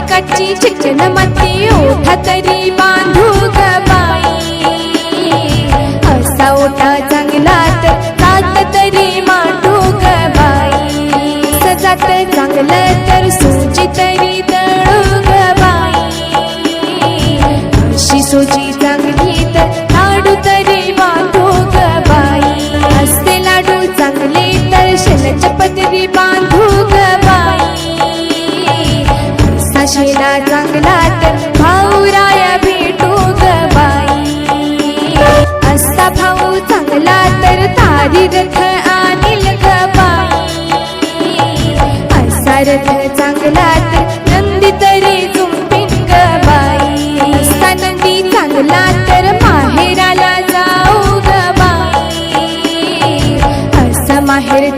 स्फटिकाची chicken मती ओठा तरी बांधू ग बाई. असा ओठा चांगला तर तात तरी मांडू ग बाई. सजात चांगलं तर सोची तरी दळू ग बाई. अशी सोची चांगली तर लाडू तरी बांधू ग बाई. असते लाडू चांगले तर शेणाच्या पदरी बांधू ग बाई साशीला चांगला भाऊराया भेटू ग बाई. असा भाऊ चांगला तर तारी रथ आणील ग बाई. असा रथ चांगला तर नंदी तरी झुंपिन ग बाई. असा नंदी चांगला तर माहेराला जाऊ ग बाई. असा माहेर